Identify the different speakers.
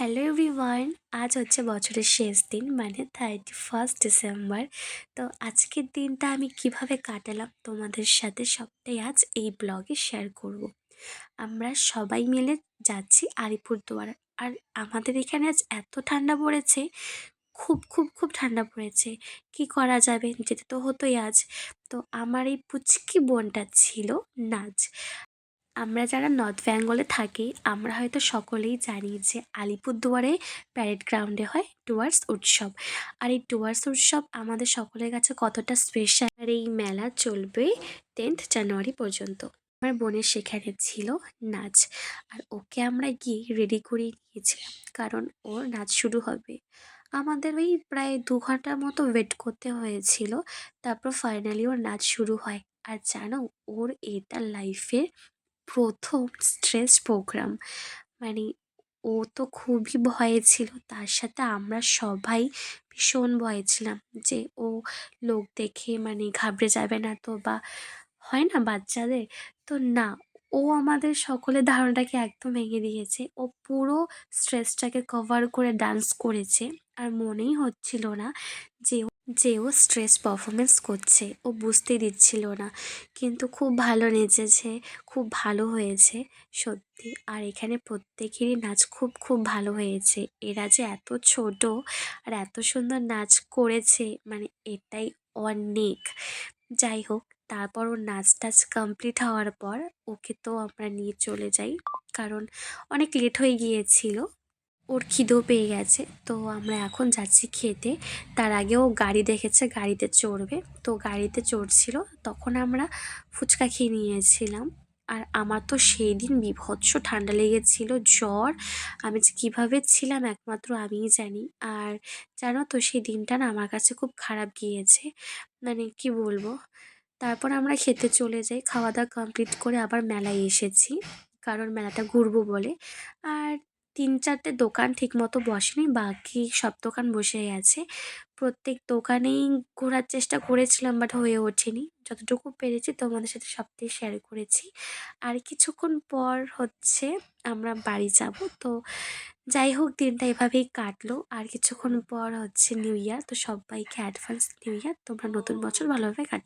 Speaker 1: Hello everyone আজ হচ্ছে বছরের শেষ দিন মানে থার্টি ফার্স্ট ডিসেম্বর তো আজকের দিনটা আমি কীভাবে কাটালাম তোমাদের সাথে সবটাই আজ এই ব্লগে শেয়ার করব। আমরা সবাই মিলে যাচ্ছি আলিপুরদুয়ার, আর আমাদের এখানে আজ এত ঠান্ডা পড়েছে, খুব খুব খুব ঠান্ডা পড়েছে। কি করা যাবে? যেতে তো হতোই আজ। তো আমার এই পুচকি বোনটা ছিল নাচ আমরা যারা নর্থ বেঙ্গলে থাকি, আমরা হয়তো সকলেই জানি যে আলিপুরদুয়ারে প্যারেড গ্রাউন্ডে হয় ডুয়ার্স উৎসব। আর এই ডুয়ার্স উৎসব আমাদের সকলের কাছে কতটা স্পেশাল আর এই মেলা চলবে টেন্থ জানুয়ারি পর্যন্ত। আমার বোনের সেখানে ছিল নাচ। আর ওকে আমরা গিয়ে রেডি করিয়ে নিয়েছিলাম, কারণ ওর নাচ শুরু হবে। আমাদের ওই প্রায় দু ঘণ্টার মতো ওয়েট করতে হয়েছিল, তারপর ফাইনালি ওর নাচ শুরু হয়। আর জানো, ওর এটা লাইফের প্রথম স্ট্রেস প্রোগ্রাম মানে ও তো খুবই ভয়ে ছিল, তার সাথে আমরা সবাই ভীষণ ভয়ে ছিলাম যে ও লোক দেখে মানে ঘাবড়ে যাবে না তো বা হয় না বাচ্চাদের? তো না ও আমাদের সকলের ধারণাটাকে একদম ভেঙে দিয়েছে। ও পুরো স্ট্রেসটাকে কভার করে ডান্স করেছে। আর মনেই হচ্ছিল না যে যে ও স্ট্রেস পারফরমেন্স করছে। ও বুঝতে দিচ্ছিল না। কিন্তু খুব ভালো নেচেছে, খুব ভালো হয়েছে, সত্যি। আর এখানে প্রত্যেকেরই নাচ খুব খুব ভালো হয়েছে। এরা যে এত ছোট আর এত সুন্দর নাচ করেছে মানে এটাই অনেক। যাই হোক তারপর ওর নাচ টাচ কমপ্লিট হওয়ার পর ওকে তো আমরা নিয়ে চলে যাই। কারণ অনেক লেট হয়ে গিয়েছিল, ওর খিদেও পেয়ে গেছে। তো আমরা এখন যাচ্ছি খেতে। তার আগে ও গাড়ি দেখেছে, গাড়িতে চড়বে। তো গাড়িতে চড়ছিল, তখন আমরা ফুচকা খেয়ে নিয়েছিলাম। আর আমার তো সেই দিন বিভৎস ঠান্ডা লেগেছিল, জ্বর। আমি যে কীভাবে ছিলাম একমাত্র আমিই জানি। আর জানো তো, সেই দিনটা না আমার কাছে খুব খারাপ গিয়েছে। মানে কি বলব? তারপর আমরা খেতে চলে যাই। খাওয়া দাওয়া কমপ্লিট করে আবার মেলায় এসেছি, কারণ মেলাটা ঘুরবো বলে। আর তিন চারটে দোকান ঠিকমতো বসেনি, বাকি সব দোকান বসে আছে। প্রত্যেক দোকানেই ঘোরার চেষ্টা করেছিলাম বাট হয়ে ওঠেনি। যতটুকু পেরেছি তোমাদের সাথে সবটাই শেয়ার করেছি। আর কিছুক্ষণ পর হচ্ছে আমরা বাড়ি যাব। তো যাই হোক, দিনটা এভাবেই কাটলো। আর কিছুক্ষণ পর হচ্ছে নিউ ইয়ার তো সবাইকে অ্যাডভান্স নিউ ইয়ার তোমরা নতুন বছর ভালোভাবে কাটা